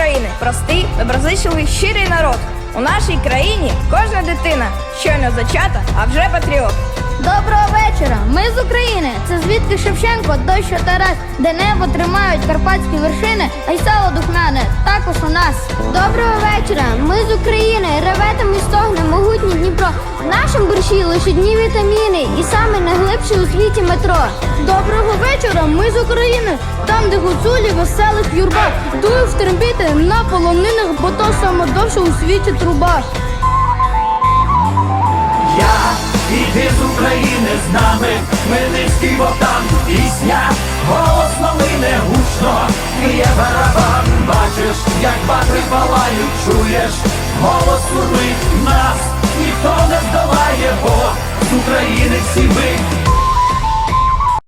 України простий, доброзичливий, щирий народ. У нашій країні кожна дитина щойно зачата, а вже патріот. Доброго вечора! Ми з України. Це звідки Шевченко, дощ та Тарас, де небо тримають карпатські вершини, а й сало духмяне також у нас. Доброго вечора! Ми з України. Реве та і стогне могутній Дніпро. В нашому борщі лише дні вітаміни і саме найглибше у світі метро. Доброго вечора! Ми з України. Там, де гуцулі веселих юрба, дує в трембіти на полонинах, бо то саме довше у світі труба. Я іди з України з нами, Хмельницький Богдан, пісня, голос новини гучно, є барабан, бачиш, як батри палають, чуєш, голос сурмить нас, ніхто не здолає, бо з України всі ми